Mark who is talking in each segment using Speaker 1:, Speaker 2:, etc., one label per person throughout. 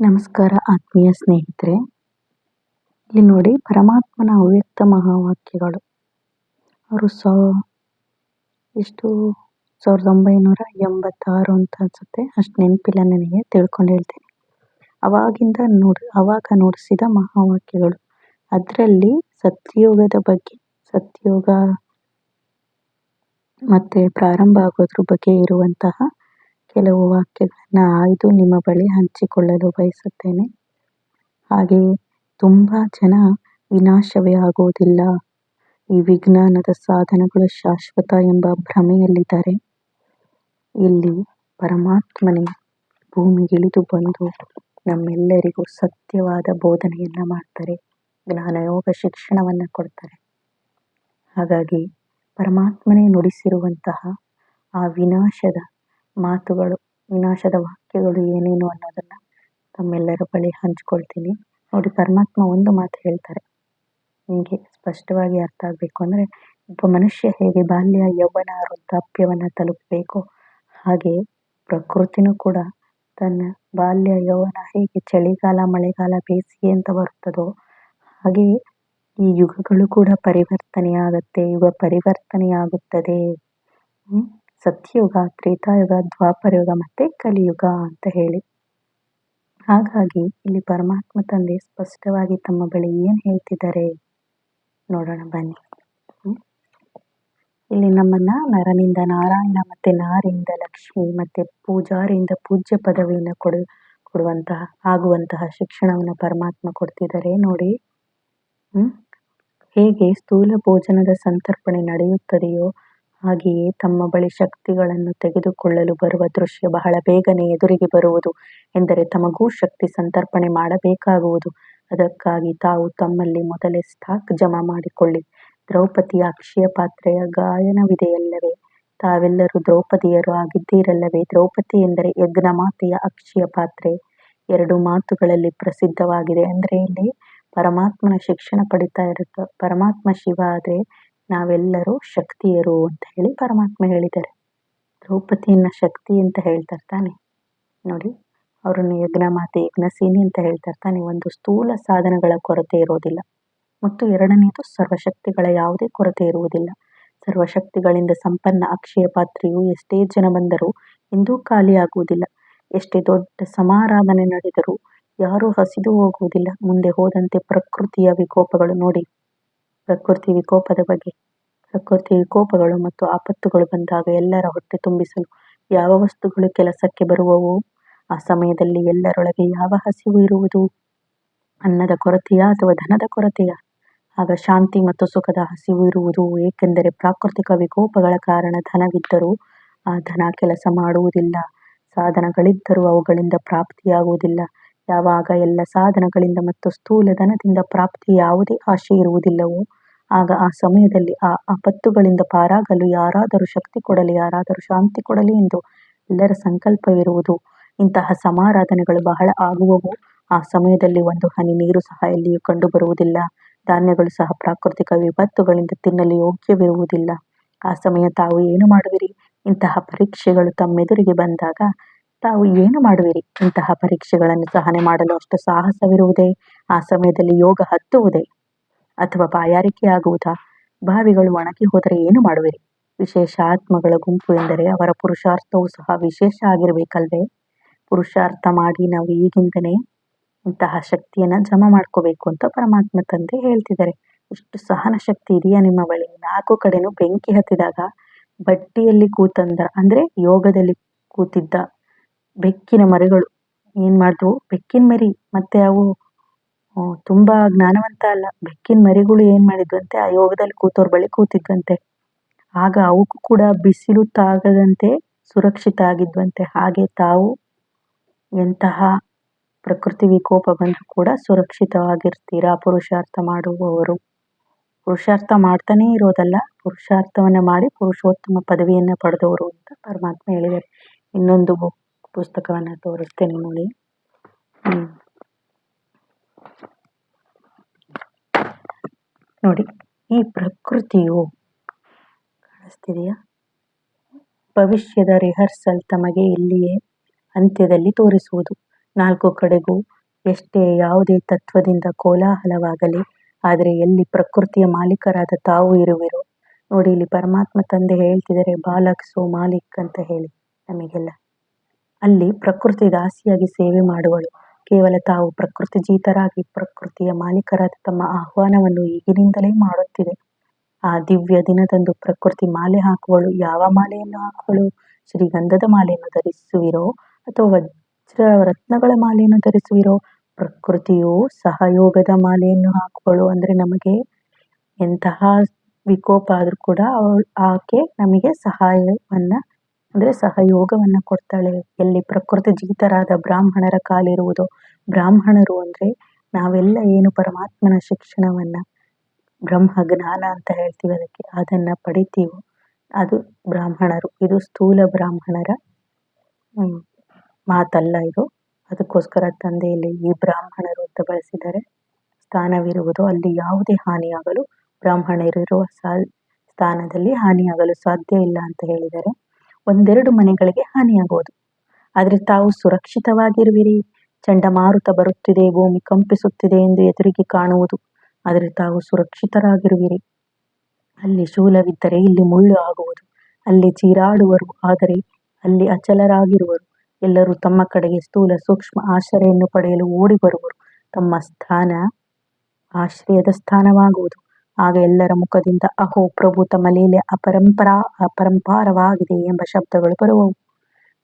Speaker 1: ನಮಸ್ಕಾರ ಆತ್ಮೀಯ ಸ್ನೇಹಿತರೆ. ಇಲ್ಲಿ ನೋಡಿ ಪರಮಾತ್ಮನ ಅವ್ಯಕ್ತ ಮಹಾವಾಕ್ಯಗಳು. ಅವರು ಸಾ ಎಷ್ಟು ಸಾವಿರದ ಒಂಬೈನೂರ ಎಂಬತ್ತಾರು ಅಂತ ಅನ್ಸುತ್ತೆ. ಅಷ್ಟು ನೆನಪಿಲ್ಲ ನನಗೆ, ತಿಳ್ಕೊಂಡು ಹೇಳ್ತೀನಿ. ಅವಾಗಿಂದ ನೋಡಿ, ಅವಾಗ ನೋಡಿಸಿದ ಮಹಾವಾಕ್ಯಗಳು. ಅದರಲ್ಲಿ ಸತ್ಯಯೋಗದ ಬಗ್ಗೆ, ಸತ್ಯಯೋಗ ಮತ್ತೆ ಪ್ರಾರಂಭ ಆಗೋದ್ರ ಬಗ್ಗೆ ಇರುವಂತಹ ಕೆಲವು ವಾಕ್ಯಗಳನ್ನ ಆಯ್ದು ನಿಮ್ಮ ಬಳಿ ಹಂಚಿಕೊಳ್ಳಲು ಬಯಸುತ್ತೇನೆ. ಹಾಗೆಯೇ ತುಂಬ ಜನ ವಿನಾಶವೇ ಆಗುವುದಿಲ್ಲ. ಈ ವಿಜ್ಞಾನದ ಸಾಧನಗಳು ಶಾಶ್ವತ ಎಂಬ ಭ್ರಮೆಯಲ್ಲಿದ್ದಾರೆ. ಇಲ್ಲಿ ಪರಮಾತ್ಮನೇ ಭೂಮಿಗಿಳಿದು ಬಂದು ನಮ್ಮೆಲ್ಲರಿಗೂ ಸತ್ಯವಾದ ಬೋಧನೆಯನ್ನ ಮಾಡ್ತಾರೆ, ಜ್ಞಾನಯೋಗ ಶಿಕ್ಷಣವನ್ನ ಕೊಡ್ತಾರೆ. ಹಾಗಾಗಿ ಪರಮಾತ್ಮನೇ ನುಡಿಸಿರುವಂತಹ ಆ ವಿನಾಶದ ಮಾತುಗಳು, ವಿನಾಶದ ವಾಕ್ಯಗಳು ಏನೇನು ಅನ್ನೋದನ್ನ ತಮ್ಮೆಲ್ಲರ ಬಳಿ ಹಂಚ್ಕೊಳ್ತೀನಿ. ನೋಡಿ, ಪರಮಾತ್ಮ ಒಂದು ಮಾತು ಹೇಳ್ತಾರೆ. ನಿಮಗೆ ಸ್ಪಷ್ಟವಾಗಿ ಅರ್ಥ ಆಗಬೇಕು ಅಂದರೆ, ಒಬ್ಬ ಮನುಷ್ಯ ಹೇಗೆ ಬಾಲ್ಯ ಯೌವನ ವೃದ್ಧಾಪ್ಯವನ್ನು ತಲುಪಬೇಕು, ಹಾಗೆ ಪ್ರಕೃತಿನೂ ಕೂಡ ತನ್ನ ಬಾಲ್ಯ ಯೌವನ ಹೇಗೆ ಚಳಿಗಾಲ, ಮಳೆಗಾಲ ಬೇಸಿಗೆ ಅಂತ ಬರುತ್ತದೋ ಹಾಗೆಯೇ ಈ ಯುಗಗಳು ಕೂಡ ಪರಿವರ್ತನೆಯಾಗತ್ತೆ. ಯುಗ ಪರಿವರ್ತನೆಯಾಗುತ್ತದೆ. ಸತ್ಯಯುಗ, ತ್ರೇತಾಯುಗ, ದ್ವಾಪರಯುಗ ಮತ್ತೆ ಕಲಿಯುಗ ಅಂತ ಹೇಳಿ. ಹಾಗಾಗಿ ಇಲ್ಲಿ ಪರಮಾತ್ಮ ತಂದೆ ಸ್ಪಷ್ಟವಾಗಿ ತಮ್ಮ ಬಳಿ ಏನು ಹೇಳ್ತಿದ್ದಾರೆ ನೋಡೋಣ ಬನ್ನಿ. ಇಲ್ಲಿ ನಮ್ಮನ್ನ ನರನಿಂದ ನಾರಾಯಣ ಮತ್ತೆ ನಾರಿಂದ ಲಕ್ಷ್ಮಿ ಮತ್ತೆ ಪೂಜಾರಿಯಿಂದ ಪೂಜ್ಯ ಪದವಿಯನ್ನು ಕೊಡು, ಕೊಡುವಂತಹ, ಆಗುವಂತಹ ಶಿಕ್ಷಣವನ್ನು ಪರಮಾತ್ಮ ಕೊಡ್ತಿದ್ದಾರೆ ನೋಡಿ. ಹೇಗೆ ಸ್ಥೂಲ ಭೋಜನದ ಸಂತರ್ಪಣೆ ನಡೆಯುತ್ತದೆಯೋ ಹಾಗೆಯೇ ತಮ್ಮ ಬಳಿ ಶಕ್ತಿಗಳನ್ನು ತೆಗೆದುಕೊಳ್ಳಲು ಬರುವ ದೃಶ್ಯ ಬಹಳ ಬೇಗನೆ ಎದುರಿಗೆ ಬರುವುದು ಎಂದರೆ ತಮಗೂ ಶಕ್ತಿ ಸಂತರ್ಪಣೆ ಮಾಡಬೇಕಾಗುವುದು. ಅದಕ್ಕಾಗಿ ತಾವು ತಮ್ಮಲ್ಲಿ ಮೊದಲೇ ಸ್ಟಾಕ್ ಜಮಾ ಮಾಡಿಕೊಳ್ಳಿ. ದ್ರೌಪದಿಯ ಅಕ್ಷಯ ಪಾತ್ರೆಯ ಗಾಯನವಿದೆಯಲ್ಲವೇ? ತಾವೆಲ್ಲರೂ ದ್ರೌಪದಿಯರು ಆಗಿದ್ದೀರಲ್ಲವೇ? ದ್ರೌಪದಿ ಎಂದರೆ ಯಜ್ಞ ಮಾತೆಯ ಅಕ್ಷಯ ಪಾತ್ರೆ. ಎರಡು ಮಾತುಗಳಲ್ಲಿ ಪ್ರಸಿದ್ಧವಾಗಿದೆ. ಅಂದ್ರೆ ಇಲ್ಲಿ ಪರಮಾತ್ಮನ ಶಿಕ್ಷಣ ಪಡಿತಾ ಇರುತ್ತೆ, ಪರಮಾತ್ಮ ಶಿವ ಆದ್ರೆ ನಾವೆಲ್ಲರೂ ಶಕ್ತಿಯರು ಅಂತ ಹೇಳಿ ಪರಮಾತ್ಮ ಹೇಳಿದ್ದಾರೆ. ದ್ರೌಪದಿಯನ್ನ ಶಕ್ತಿ ಅಂತ ಹೇಳ್ತಾರೆ ತಾನೆ ನೋಡಿ, ಅವರನ್ನು ಯಜ್ಞ ಮಾತೆ, ಯಜ್ಞಸೇನಿ ಅಂತ ಹೇಳ್ತಾರೆ ತಾನೆ ಒಂದು ಸ್ಥೂಲ ಸಾಧನಗಳ ಕೊರತೆ ಇರೋದಿಲ್ಲ. ಮತ್ತು ಎರಡನೇದು ಸರ್ವಶಕ್ತಿಗಳ ಯಾವುದೇ ಕೊರತೆ ಇರುವುದಿಲ್ಲ. ಸರ್ವಶಕ್ತಿಗಳಿಂದ ಸಂಪನ್ನ ಅಕ್ಷಯ ಪಾತ್ರೆಯು ಎಷ್ಟೇ ಜನ ಬಂದರೂ ಎಂದೂ ಖಾಲಿಯಾಗುವುದಿಲ್ಲ ಎಷ್ಟೇ ದೊಡ್ಡ ಸಮಾರಾಧನೆ ನಡೆದರೂ ಯಾರೂ ಹಸಿದು ಹೋಗುವುದಿಲ್ಲ. ಮುಂದೆ ಹೋದಂತೆ ಪ್ರಕೃತಿಯ ವಿಕೋಪಗಳು ನೋಡಿ. ಪ್ರಕೃತಿ ವಿಕೋಪದ ಬಗ್ಗೆ. ಪ್ರಕೃತಿ ವಿಕೋಪಗಳು ಮತ್ತು ಆಪತ್ತುಗಳು ಬಂದಾಗ ಎಲ್ಲರ ಹೊಟ್ಟೆ ತುಂಬಿಸಲು ಯಾವ ವಸ್ತುಗಳು ಕೆಲಸಕ್ಕೆ ಬರುವವು? ಆ ಸಮಯದಲ್ಲಿ ಎಲ್ಲರೊಳಗೆ ಯಾವ ಹಸಿವು ಇರುವುದು? ಅನ್ನದ ಕೊರತೆಯ ಅಥವಾ ಧನದ ಕೊರತೆಯ? ಆಗ ಶಾಂತಿ ಮತ್ತು ಸುಖದ ಹಸಿವು ಇರುವುದು, ಏಕೆಂದರೆ ಪ್ರಾಕೃತಿಕ ವಿಕೋಪಗಳ ಕಾರಣ ಧನವಿದ್ದರೂ ಆ ಧನ ಕೆಲಸ ಮಾಡುವುದಿಲ್ಲ. ಸಾಧನಗಳಿದ್ದರೂ ಅವುಗಳಿಂದ ಪ್ರಾಪ್ತಿಯಾಗುವುದಿಲ್ಲ. ಯಾವಾಗ ಎಲ್ಲ ಸಾಧನಗಳಿಂದ ಮತ್ತು ಸ್ಥೂಲ ಧನದಿಂದ ಪ್ರಾಪ್ತಿ ಯಾವುದೇ ಆಶೆ ಇರುವುದಿಲ್ಲವೋ ಆಗ ಆ ಸಮಯದಲ್ಲಿ ಆ ಆಪತ್ತುಗಳಿಂದ ಪಾರಾಗಲು ಯಾರಾದರೂ ಶಕ್ತಿ ಕೊಡಲಿ, ಯಾರಾದರೂ ಶಾಂತಿ ಕೊಡಲಿ ಎಂದು ಎಲ್ಲರ ಸಂಕಲ್ಪವಿರುವುದು. ಇಂತಹ ಸಮಾರಾಧನೆಗಳು ಬಹಳ ಆಗುವವು. ಆ ಸಮಯದಲ್ಲಿ ಒಂದು ಹನಿ ನೀರು ಸಹ ಎಲ್ಲಿಯೂ ಕಂಡು ಬರುವುದಿಲ್ಲ ಧಾನ್ಯಗಳು ಸಹ ಪ್ರಾಕೃತಿಕ ವಿಪತ್ತುಗಳಿಂದ ತಿನ್ನಲು ಯೋಗ್ಯವಿರುವುದಿಲ್ಲ. ಆ ಸಮಯ ತಾವು ಏನು ಮಾಡುವಿರಿ? ಇಂತಹ ಪರೀಕ್ಷೆಗಳು ತಮ್ಮೆದುರಿಗೆ ಬಂದಾಗ ತಾವು ಏನು ಮಾಡುವಿರಿ? ಇಂತಹ ಪರೀಕ್ಷೆಗಳನ್ನು ಸಹನೆ ಮಾಡಲು ಅಷ್ಟು ಸಾಹಸವಿರುವುದೇ? ಆ ಸಮಯದಲ್ಲಿ ಯೋಗ ಹತ್ತುವುದೇ? ಅಥವಾ ಬಾಯಾರಿಕೆ ಆಗುವುದಾ ಬಾವಿಗಳು ಒಣಗಿ ಹೋದರೆ ಏನು ಮಾಡುವಿರಿ? ವಿಶೇಷ ಆತ್ಮಗಳ ಗುಂಪು ಎಂದರೆ ಅವರ ಪುರುಷಾರ್ಥವೂ ಸಹ ವಿಶೇಷ ಆಗಿರಬೇಕಲ್ವೇ? ಪುರುಷಾರ್ಥ ಮಾಡಿ ನಾವು ಈಗಿಂದನೇ ಇಂತಹ ಶಕ್ತಿಯನ್ನು ಜಮಾ ಮಾಡ್ಕೋಬೇಕು ಅಂತ ಪರಮಾತ್ಮ ತಂದೆ ಹೇಳ್ತಿದ್ದಾರೆ. ಇಷ್ಟು ಸಹನ ಶಕ್ತಿ ಇದೆಯಾ ನಿಮ್ಮ ಬಳಿ? ನಾಲ್ಕು ಕಡೆನೂ ಬೆಂಕಿ ಹತ್ತಿದಾಗ ಬಟ್ಟಿಯಲ್ಲಿ ಕೂತಂದ, ಅಂದ್ರೆ ಯೋಗದಲ್ಲಿ ಕೂತಿದ್ದ ಬೆಕ್ಕಿನ ಮರಿಗಳು ಏನ್ ಮಾಡಿದ್ವು? ಬೆಕ್ಕಿನ ಮರಿ, ಮತ್ತೆ ಅವು ತುಂಬಾ ಜ್ಞಾನವಂತ ಅಲ್ಲ. ಬೆಕ್ಕಿನ ಮರಿಗಳು ಏನ್ ಮಾಡಿದ್ವಂತೆ ಆ ಯೋಗದಲ್ಲಿ ಕೂತೋರ್ ಬಳಿ ಕೂತಿದ್ವಂತೆ ಆಗ ಅವಕ್ಕೂ ಕೂಡ ಬಿಸಿಲು ತಾಗದಂತೆ ಸುರಕ್ಷಿತ ಆಗಿದ್ವಂತೆ. ಹಾಗೆ ತಾವು ಎಂತಹ ಪ್ರಕೃತಿ ವಿಕೋಪ ಬಂದರೂ ಕೂಡ ಸುರಕ್ಷಿತವಾಗಿರ್ತೀರಾ? ಪುರುಷಾರ್ಥ ಮಾಡುವವರು. ಪುರುಷಾರ್ಥ ಮಾಡ್ತಾನೆ ಇರೋದಲ್ಲ. ಪುರುಷಾರ್ಥವನ್ನ ಮಾಡಿ ಪುರುಷೋತ್ತಮ ಪದವಿಯನ್ನ ಪಡೆದವರು ಅಂತ ಪರಮಾತ್ಮ ಹೇಳಿದ್ದಾರೆ. ಇನ್ನೊಂದು ಪುಸ್ತಕವನ್ನ ತೋರಿಸ್ತೇನೆ ನೋಡಿ ಹ್ಮ್ ನೋಡಿ, ಈ ಪ್ರಕೃತಿಯು ಕಾಣಿಸ್ತಿದೆಯಾ? ಭವಿಷ್ಯದ ರಿಹರ್ಸಲ್ ತಮಗೆ ಇಲ್ಲಿಯೇ ಅಂತ್ಯದಲ್ಲಿ ತೋರಿಸುವುದು. ನಾಲ್ಕು ಕಡೆಗೂ ಎಷ್ಟೇ ಯಾವುದೇ ತತ್ವದಿಂದ ಕೋಲಾಹಲವಾಗಲಿ, ಆದರೆ ಎಲ್ಲಿ ಪ್ರಕೃತಿಯ ಮಾಲೀಕರಾದ ತಾವು ಇರುವಿರೋ. ನೋಡಿ, ಇಲ್ಲಿ ಪರಮಾತ್ಮ ತಂದೆ ಹೇಳ್ತಿದ್ದಾರೆ, ಬಾಲಕ್ ಸೋ ಮಾಲಿಕ್ ಅಂತ ಹೇಳಿ ನಮಗೆಲ್ಲ. ಅಲ್ಲಿ ಪ್ರಕೃತಿ ದಾಸಿಯಾಗಿ ಸೇವೆ ಮಾಡುವಳು. ಕೇವಲ ತಾವು ಪ್ರಕೃತಿ ಜೀತರಾಗಿ ಪ್ರಕೃತಿಯ ಮಾಲೀಕರಾದ ತಮ್ಮ ಆಹ್ವಾನವನ್ನು ಈಗಿನಿಂದಲೇ ಮಾಡುತ್ತಿದೆ. ಆ ದಿವ್ಯ ದಿನದಂದು ಪ್ರಕೃತಿ ಮಾಲೆ ಹಾಕುವಳು ಯಾವ ಮಾಲೆಯನ್ನು ಹಾಕುವಳು? ಶ್ರೀಗಂಧದ ಮಾಲೆಯನ್ನು ಧರಿಸುವಿರೋ ಅಥವಾ ವಜ್ರ ರತ್ನಗಳ ಮಾಲೆಯನ್ನು ಧರಿಸುವಿರೋ? ಪ್ರಕೃತಿಯು ಸಹಯೋಗದ ಮಾಲೆಯನ್ನು ಹಾಕುವಳು ಅಂದ್ರೆ ನಮಗೆ ಎಂತಹ ವಿಕೋಪ ಆದರೂ ಕೂಡ ಅವಳು, ಆಕೆ ನಮಗೆ ಸಹಾಯವನ್ನ ಅಂದ್ರೆ ಸಹಯೋಗವನ್ನು ಕೊಡ್ತಾಳೆ. ಎಲ್ಲಿ ಪ್ರಕೃತಿ ಜೀತರಾದ ಬ್ರಾಹ್ಮಣರ ಕಾಲಿರುವುದು. ಬ್ರಾಹ್ಮಣರು ಅಂದ್ರೆ ನಾವೆಲ್ಲ ಏನು ಪರಮಾತ್ಮನ ಶಿಕ್ಷಣವನ್ನ ಬ್ರಹ್ಮ ಜ್ಞಾನ ಅಂತ ಹೇಳ್ತೀವಿ ಅದಕ್ಕೆ. ಅದನ್ನ ಪಡಿತೀವೋ? ಅದು ಬ್ರಾಹ್ಮಣರು. ಇದು ಸ್ಥೂಲ ಬ್ರಾಹ್ಮಣರ ಮಾತಲ್ಲ ಇದು. ಅದಕ್ಕೋಸ್ಕರ ತಂದೆಯಲ್ಲಿ ಈ ಬ್ರಾಹ್ಮಣರು ಅಂತ ಬಳಸಿದರೆ ಸ್ಥಾನವಿರುವುದು. ಅಲ್ಲಿ ಯಾವುದೇ ಹಾನಿಯಾಗಲು ಬ್ರಾಹ್ಮಣರಿರುವ ಸಾ- ಸ್ಥಾನದಲ್ಲಿ ಹಾನಿಯಾಗಲು ಸಾಧ್ಯ ಇಲ್ಲ ಅಂತ ಹೇಳಿದ್ದಾರೆ ಒಂದೆರಡು ಮನೆಗಳಿಗೆ ಹಾನಿಯಾಗುವುದು. ಆದರೆ ತಾವು ಸುರಕ್ಷಿತವಾಗಿರುವಿರಿ. ಚಂಡಮಾರುತ ಬರುತ್ತಿದೆ, ಭೂಮಿ ಕಂಪಿಸುತ್ತಿದೆ ಎಂದು ಎದುರಿಗೆ ಕಾಣುವುದು. ಆದರೆ ತಾವು ಸುರಕ್ಷಿತರಾಗಿರುವಿರಿ. ಅಲ್ಲಿ ಶೂಲವಿದ್ದರೆ ಇಲ್ಲಿ ಮುಳ್ಳು ಆಗುವುದು. ಅಲ್ಲಿ ಚೀರಾಡುವರು, ಆದರೆ ಅಲ್ಲಿ ಅಚಲರಾಗಿರುವರು. ಎಲ್ಲರೂ ತಮ್ಮ ಕಡೆಗೆ ಸ್ಥೂಲ ಸೂಕ್ಷ್ಮ ಆಶ್ರಯವನ್ನು ಪಡೆಯಲು ಓಡಿ ಬರುವರು ತಮ್ಮ ಸ್ಥಾನ ಆಶ್ರಯದ ಸ್ಥಾನವಾಗುವುದು. ಆಗ ಎಲ್ಲರ ಮುಖದಿಂದ ಅಹೋ ಪ್ರಭು, ತಮ್ಮ ಲೀಲೆ ಅಪರಂಪರಾ, ಅಪರಂಪಾರವಾಗಿದೆ ಎಂಬ ಶಬ್ದಗಳು ಬರುವವು.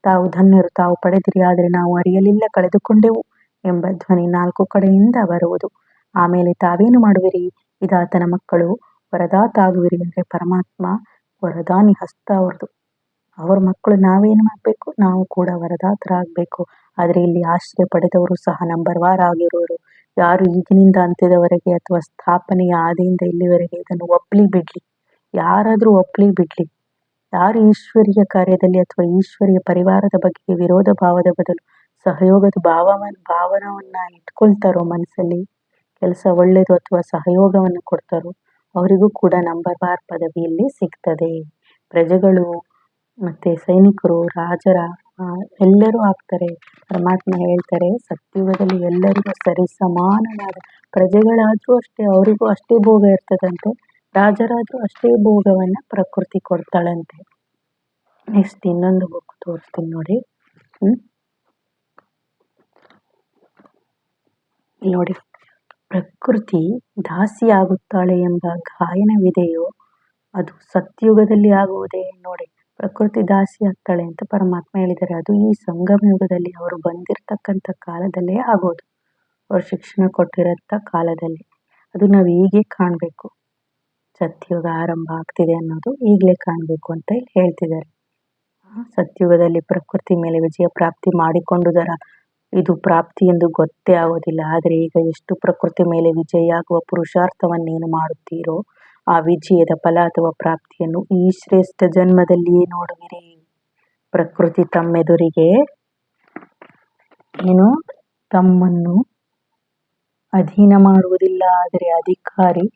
Speaker 1: ತಾವು ಧನ್ಯರು, ತಾವು ಪಡೆದಿರಿ, ಆದರೆ ನಾವು ಅರಿಯಲಿಲ್ಲ, ಕಳೆದುಕೊಂಡೆವು ಎಂಬ ಧ್ವನಿ ನಾಲ್ಕು ಕಡೆಯಿಂದ ಬರುವುದು. ಆಮೇಲೆ ತಾವೇನು ಮಾಡುವಿರಿ? ಇದಾತನ ಮಕ್ಕಳು, ವರದಾತಾಗುವಿರಿ ಎಂದರೆ ಪರಮಾತ್ಮ ವರದಾನಿ ಹಸ್ತ ಅವ್ರದ್ದು ಅವ್ರ ಮಕ್ಕಳು ನಾವೇನು ಮಾಡಬೇಕು? ನಾವು ಕೂಡ ವರದಾತರಾಗಬೇಕು. ಆದರೆ ಇಲ್ಲಿ ಆಶ್ರಯ ಪಡೆದವರು ಸಹ ನಂಬರ್ ವಾರ್ ಆಗಿರುವರು ಯಾರು ಈಗಿನಿಂದ ಅಂತ್ಯದವರೆಗೆ ಅಥವಾ ಸ್ಥಾಪನೆಯ ಆದಿಯಿಂದ ಇಲ್ಲಿವರೆಗೆ ಇದನ್ನು ಒಪ್ಪಲಿ ಬಿಡ್ಲಿ. ಯಾರಾದರೂ ಒಪ್ಲಿ ಬಿಡ್ಲಿ. ಯಾರು ಈಶ್ವರಿಯ ಕಾರ್ಯದಲ್ಲಿ ಅಥವಾ ಈಶ್ವರಿಯ ಪರಿವಾರದ ಬಗ್ಗೆ ವಿರೋಧ ಭಾವದ ಬದಲು ಸಹಯೋಗದ ಭಾವವನ್ನು ಭಾವನವನ್ನು ಇಟ್ಕೊಳ್ತಾರೋ ಮನಸ್ಸಲ್ಲಿ? ಕೆಲಸ ಒಳ್ಳೆಯದು ಅಥವಾ ಸಹಯೋಗವನ್ನು ಕೊಡ್ತಾರೋ? ಅವರಿಗೂ ಕೂಡ ನಂಬರ್ ವಾರ್ ಪದವಿಯಲ್ಲಿ ಸಿಗ್ತದೆ. ಪ್ರಜೆಗಳು ಮತ್ತೆ ಸೈನಿಕರು, ರಾಜರ ಎಲ್ಲರೂ ಆಗ್ತಾರೆ. ಪರಮಾತ್ಮ ಹೇಳ್ತಾರೆ, ಸತ್ಯುಗದಲ್ಲಿ ಎಲ್ಲರಿಗೂ ಸರಿ ಸಮಾನವಾದ ಪ್ರಜೆಗಳಾದ್ರೂ ಅಷ್ಟೇ, ಅವರಿಗೂ ಅಷ್ಟೇ ಭೋಗ ಇರ್ತದಂತೆ. ರಾಜರಾದ್ರೂ ಅಷ್ಟೇ ಭೋಗವನ್ನ ಪ್ರಕೃತಿ ಕೊಡ್ತಾಳಂತೆ. ನೆಕ್ಸ್ಟ್ ಇನ್ನೊಂದು ಬುಕ್ ತೋರಿಸ್ತೀನಿ ನೋಡಿ. ನೋಡಿ. ಪ್ರಕೃತಿ ದಾಸಿಯಾಗುತ್ತಾಳೆ ಎಂಬ ಗಾಯನವಿದೆಯೋ, ಅದು ಸತ್ಯುಗದಲ್ಲಿ ಆಗುವುದೇ? ನೋಡಿ. ಪ್ರಕೃತಿ ದಾಸಿ ಆಗ್ತಾಳೆ ಅಂತ ಪರಮಾತ್ಮ ಹೇಳಿದ್ದಾರೆ. ಅದು ಈ ಸಂಗಮ ಯುಗದಲ್ಲಿ ಅವರು ಬಂದಿರತಕ್ಕಂಥ ಕಾಲದಲ್ಲೇ ಆಗೋದು. ಅವ್ರು ಶಿಕ್ಷಣ ಕೊಟ್ಟಿರೋಂಥ ಕಾಲದಲ್ಲಿ. ಅದು ನಾವು ಹೀಗೆ ಕಾಣಬೇಕು. ಸತ್ಯುಗ ಆರಂಭ ಆಗ್ತಿದೆ ಅನ್ನೋದು ಈಗಲೇ ಕಾಣಬೇಕು ಅಂತ ಹೇಳ್ತಿದ್ದಾರೆ. ಸತ್ಯುಗದಲ್ಲಿ ಪ್ರಕೃತಿ ಮೇಲೆ ವಿಜಯ ಪ್ರಾಪ್ತಿ ಮಾಡಿಕೊಂಡುದರ ಇದು ಪ್ರಾಪ್ತಿ ಎಂದು ಗೊತ್ತೇ ಆಗೋದಿಲ್ಲ. ಆದರೆ ಈಗ ಎಷ್ಟು ಪ್ರಕೃತಿ ಮೇಲೆ ವಿಜಯ ಆಗುವ ಪುರುಷಾರ್ಥವನ್ನೇನು ಮಾಡುತ್ತೀರೋ ಆ ವಿಜಯದ ಫಲ ಅಥವಾ ಪ್ರಾಪ್ತಿಯನ್ನು ಈ ಶ್ರೇಷ್ಠ ಜನ್ಮದಲ್ಲಿಯೇ ನೋಡುವಿರಿ. ಪ್ರಕೃತಿ ತಮ್ಮೆದುರಿಗೆ ಏನು? ತಮ್ಮನ್ನು ಅಧೀನ ಮಾಡುವುದಿಲ್ಲ, ಆದರೆ ಅಧಿಕಾರಿ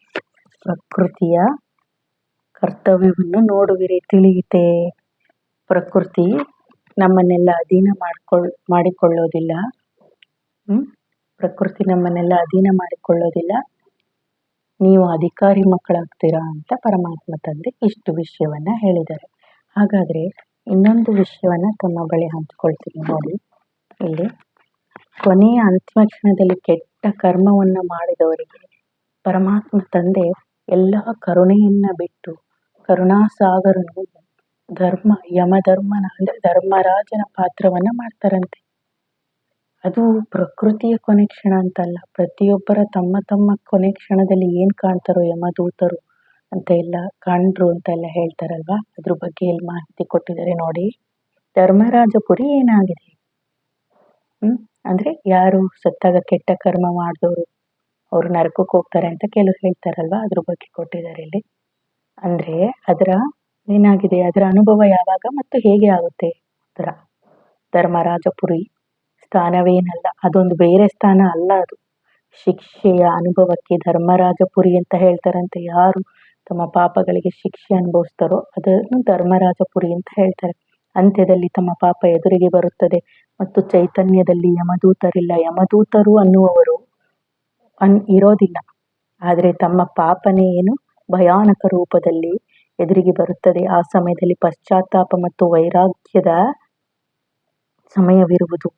Speaker 1: ಪ್ರಕೃತಿಯ ಕರ್ತವ್ಯವನ್ನು ನೋಡುವಿರಿ. ತಿಳಿಯುತ್ತೆ ಪ್ರಕೃತಿ ನಮ್ಮನ್ನೆಲ್ಲ ಅಧೀನ ಮಾಡ್ಕೊಳ್, ಮಾಡಿಕೊಳ್ಳೋದಿಲ್ಲ. ಪ್ರಕೃತಿ ನಮ್ಮನ್ನೆಲ್ಲ ಅಧೀನ ಮಾಡಿಕೊಳ್ಳೋದಿಲ್ಲ. ನೀವು ಅಧಿಕಾರಿ ಮಕ್ಕಳಾಗ್ತೀರಾ ಅಂತ ಪರಮಾತ್ಮ ತಂದೆ ಇಷ್ಟು ವಿಷಯವನ್ನ ಹೇಳಿದ್ದಾರೆ. ಹಾಗಾದ್ರೆ ಇನ್ನೊಂದು ವಿಷಯವನ್ನ ತಮ್ಮ ಬಳಿ ಹಂಚ್ಕೊಳ್ತೀನಿ ನೋಡಿ. ಇಲ್ಲಿ, ಕೊನೆಯ ಅಂತಿಮ ಕ್ಷಣದಲ್ಲಿ ಕೆಟ್ಟ ಕರ್ಮವನ್ನ ಮಾಡಿದವರಿಗೆ ಪರಮಾತ್ಮ ತಂದೆ ಎಲ್ಲ ಕರುಣೆಯನ್ನ ಬಿಟ್ಟು ಕರುಣಾಸಾಗರನು ಧರ್ಮ, ಯಮಧರ್ಮನ ಅಂದ್ರೆ ಧರ್ಮರಾಜನ ಪಾತ್ರವನ್ನ ಮಾಡ್ತಾರಂತೆ. ಅದು ಪ್ರಕೃತಿಯ ಕೊನೆ ಕ್ಷಣ ಅಂತಲ್ಲ. ಪ್ರತಿಯೊಬ್ಬರ ತಮ್ಮ ತಮ್ಮ ಕೊನೆ ಕ್ಷಣದಲ್ಲಿ ಏನ್ ಕಾಣ್ತಾರೋ ಯಮದೂತರು ಅಂತ ಎಲ್ಲ ಕಂಡ್ರು ಅಂತ ಎಲ್ಲ ಹೇಳ್ತಾರಲ್ವಾ? ಅದ್ರ ಬಗ್ಗೆ ಎಲ್ಲಿ ಮಾಹಿತಿ ಕೊಟ್ಟಿದ್ದಾರೆ ನೋಡಿ. ಧರ್ಮರಾಜಪುರಿ ಏನಾಗಿದೆ? ಹ್ಮ್, ಅಂದ್ರೆ ಯಾರು ಸತ್ತಾಗ ಕೆಟ್ಟ ಕರ್ಮ ಮಾಡಿದವರು ಅವರು ನರಕಕ್ಕೆ ಹೋಗ್ತಾರೆ ಅಂತ ಕೆಲವು ಹೇಳ್ತಾರಲ್ವಾ? ಅದ್ರ ಬಗ್ಗೆ ಕೊಟ್ಟಿದ್ದಾರೆ ಇಲ್ಲಿ. ಅಂದ್ರೆ ಅದರ ಏನಾಗಿದೆ? ಅದರ ಅನುಭವ ಯಾವಾಗ ಮತ್ತು ಹೇಗೆ ಆಗುತ್ತೆ? ಅದರ ಧರ್ಮರಾಜಪುರಿ. ಸ್ಥಾನವೇನಲ್ಲ, ಅದೊಂದು ಬೇರೆ ಸ್ಥಾನ ಅಲ್ಲ ಅದು. ಶಿಕ್ಷೆಯ ಅನುಭವಕ್ಕೆ ಧರ್ಮರಾಜಪುರಿ ಅಂತ ಹೇಳ್ತಾರಂತೆ. ಯಾರು ತಮ್ಮ ಪಾಪಗಳಿಗೆ ಶಿಕ್ಷೆ ಅನುಭವಿಸ್ತಾರೋ ಅದನ್ನು ಧರ್ಮರಾಜಪುರಿ ಅಂತ ಹೇಳ್ತಾರೆ. ಅಂತ್ಯದಲ್ಲಿ ತಮ್ಮ ಪಾಪ ಎದುರಿಗೆ ಬರುತ್ತದೆ ಮತ್ತು ಚೈತನ್ಯದಲ್ಲಿ ಯಮದೂತರಿಲ್ಲ. ಯಮದೂತರು ಅನ್ನುವವರು ಅನ್ ಇರೋದಿಲ್ಲ. ಆದರೆ ತಮ್ಮ ಪಾಪನೇ ಏನು? ಭಯಾನಕ ರೂಪದಲ್ಲಿ ಎದುರಿಗೆ ಬರುತ್ತದೆ. ಆ ಸಮಯದಲ್ಲಿ ಪಶ್ಚಾತ್ತಾಪ ಮತ್ತು ವೈರಾಗ್ಯದ ಸಮಯವಿರುವುದು.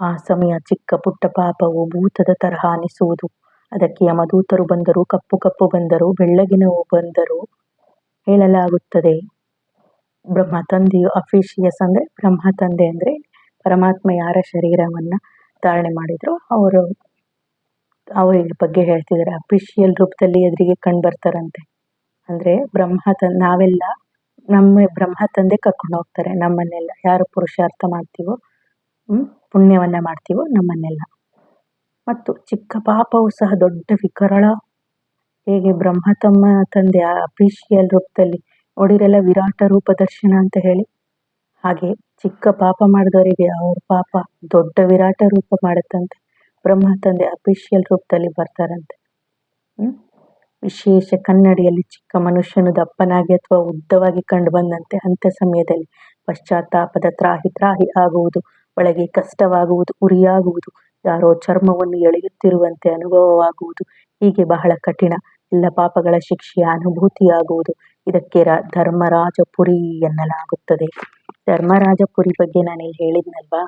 Speaker 1: ಆ ಸಮಯ ಚಿಕ್ಕ ಪುಟ್ಟ ಪಾಪವು ಭೂತದ ತರಹ ಅನಿಸುವುದು. ಅದಕ್ಕೆ ಯಮದೂತರು ಬಂದರು, ಕಪ್ಪು ಕಪ್ಪು ಬಂದರು ಬೆಳ್ಳಗಿನವು ಬಂದರು ಹೇಳಲಾಗುತ್ತದೆ. ಬ್ರಹ್ಮ ತಂದೆಯು ಅಫಿಷಿಯಸ್ ಅಂದರೆ ಬ್ರಹ್ಮ ತಂದೆ ಅಂದರೆ ಪರಮಾತ್ಮ ಯಾರ ಶರೀರವನ್ನು ಧಾರಣೆ ಮಾಡಿದ್ರು, ಅವರು, ಅವರ ಬಗ್ಗೆ ಹೇಳ್ತಿದ್ದಾರೆ. ಅಫಿಷಿಯಲ್ ರೂಪದಲ್ಲಿ ಎದುರಿಗೆ ಕಂಡು ಬರ್ತಾರಂತೆ. ಅಂದರೆ ಬ್ರಹ್ಮ ತಂದೆ ನಾವೆಲ್ಲ ನಮ್ಮ ಬ್ರಹ್ಮ ತಂದೆ ಕರ್ಕೊಂಡು ಹೋಗ್ತಾರೆ ನಮ್ಮನ್ನೆಲ್ಲ. ಯಾರು ಪುರುಷಾರ್ಥ ಮಾಡ್ತೀವೋ ಪುಣ್ಯವನ್ನ ಮಾಡ್ತೀವೋ ನಮ್ಮನ್ನೆಲ್ಲ. ಮತ್ತು ಚಿಕ್ಕ ಪಾಪವು ಸಹ ದೊಡ್ಡ ವಿಕರಳ. ಹೇಗೆ ಬ್ರಹ್ಮ ತಮ್ಮ ತಂದೆ ಅಪ್ರಿಷಿಯಲ್ ರೂಪದಲ್ಲಿ ನೋಡಿರೆಲ್ಲ ವಿರಾಟ ರೂಪ ದರ್ಶನ ಅಂತ ಹೇಳಿ. ಹಾಗೆ ಚಿಕ್ಕ ಪಾಪ ಮಾಡಿದವರಿಗೆ ಅವ್ರ ಪಾಪ ದೊಡ್ಡ ವಿರಾಟ ರೂಪ ಮಾಡುತ್ತಂತೆ. ಬ್ರಹ್ಮ ತಂದೆ ಅಫಿಷಿಯಲ್ ರೂಪದಲ್ಲಿ ಬರ್ತಾರಂತೆ. ವಿಶೇಷ ಕನ್ನಡಿಯಲ್ಲಿ ಚಿಕ್ಕ ಮನುಷ್ಯನು ದಪ್ಪನಾಗಿ ಅಥವಾ ಉದ್ದವಾಗಿ ಕಂಡು ಬಂದಂತೆ ಅಂಥ ಸಮಯದಲ್ಲಿ ಪಶ್ಚಾತ್ತಾಪದ ತ್ರಾಹಿ ತ್ರಾಹಿ ಆಗುವುದು ಒಳಗೆ ಕಷ್ಟವಾಗುವುದು, ಉರಿಯಾಗುವುದು. ಯಾರೋ ಚರ್ಮವನ್ನು ಎಳೆಯುತ್ತಿರುವಂತೆ ಅನುಭವವಾಗುವುದು. ಹೀಗೆ ಬಹಳ ಕಠಿಣ. ಎಲ್ಲ ಪಾಪಗಳ ಶಿಕ್ಷೆಯ ಅನುಭೂತಿಯಾಗುವುದು. ಇದಕ್ಕೆ ಧರ್ಮರಾಜಪುರಿ ಎನ್ನಲಾಗುತ್ತದೆ. ಧರ್ಮರಾಜಪುರಿ ಬಗ್ಗೆ ನಾನು ಹೇಳಿದ್ನಲ್ವಾ?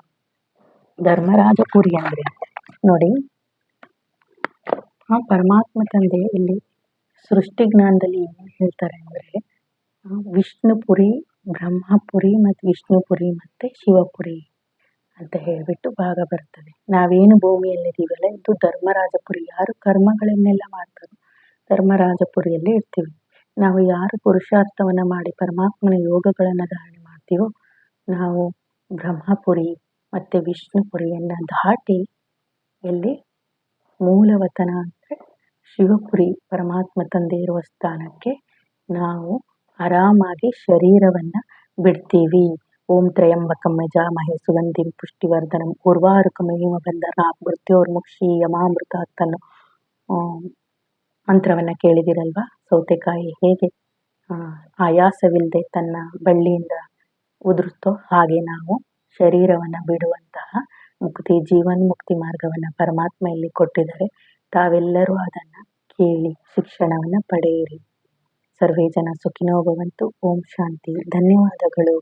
Speaker 1: ಧರ್ಮರಾಜಪುರಿ ಅಂದ್ರೆ ನೋಡಿ. ಆ ಪರಮಾತ್ಮ ತಂದೆ ಇಲ್ಲಿ ಸೃಷ್ಟಿ ಜ್ಞಾನದಲ್ಲಿ ಏನು ಹೇಳ್ತಾರೆ ಅಂದರೆ ವಿಷ್ಣುಪುರಿ, ಬ್ರಹ್ಮಪುರಿ ಮತ್ತು ವಿಷ್ಣುಪುರಿ ಮತ್ತೆ ಶಿವಪುರಿ. ಅಂತ ಹೇಳಿಬಿಟ್ಟು ಭಾಗ ಬರ್ತದೆ. ನಾವೇನು ಭೂಮಿಯಲ್ಲಿದ್ದೀವಲ್ಲ, ಇದು ಧರ್ಮರಾಜಪುರಿ. ಯಾರು ಕರ್ಮಗಳನ್ನೆಲ್ಲ ಮಾಡ್ತಾರೋ, ಧರ್ಮರಾಜಪುರಿಯಲ್ಲೇ ಇರ್ತೀವಿ. ನಾವು ಯಾರು ಪುರುಷಾರ್ಥವನ್ನು ಮಾಡಿ ಪರಮಾತ್ಮನ ಯೋಗಗಳನ್ನು ಧಾರಣೆ ಮಾಡ್ತೀವೋ, ನಾವು ಬ್ರಹ್ಮಪುರಿ ಮತ್ತು ವಿಷ್ಣುಪುರಿಯನ್ನು ದಾಟಿ ಎಲ್ಲಿ ಮೂಲವತನ ಅಂದರೆ ಶಿವಪುರಿ ಪರಮಾತ್ಮ ತಂದೆ ಇರುವ ಸ್ಥಾನಕ್ಕೆ ನಾವು ಆರಾಮಾಗಿ ಶರೀರವನ್ನು ಬಿಡ್ತೀವಿ. ಓಂ ತ್ರಯಂಬಕಂ ಯಜಾಮಹೇ ಸುಗಂಧಿಂ ಪುಷ್ಟಿವರ್ಧನಂ. ಉರ್ವಾರುಕಮೇವ ಬಂಧನ ಮೃತ್ಯೋರ್ಮುಕ್ಷಿ ಯಮಾಮೃತ ಅನ್ನೋ ಮಂತ್ರವನ್ನು ಕೇಳಿದಿರಲ್ವಾ? ಸೌತೆಕಾಯಿ ಹೇಗೆ ಆಯಾಸವಿಲ್ಲದೆ ತನ್ನ ಬಳ್ಳಿಯಿಂದ ಉದುರುತ್ತೋ ಹಾಗೆ ನಾವು ಶರೀರವನ್ನು ಬಿಡುವಂತಹ ಮುಕ್ತಿ, ಜೀವನ್ಮುಕ್ತಿ ಮಾರ್ಗವನ್ನು ಪರಮಾತ್ಮ ಇಲ್ಲಿ ಕೊಟ್ಟಿದ್ದಾರೆ. ತಾವೆಲ್ಲರೂ ಅದನ್ನು ಕೇಳಿ ಶಿಕ್ಷಣವನ್ನು ಪಡೆಯಿರಿ. ಸರ್ವೇ ಜನ ಸುಖಿನೋ ಭವಂತು. ಓಂ ಶಾಂತಿ. ಧನ್ಯವಾದಗಳು.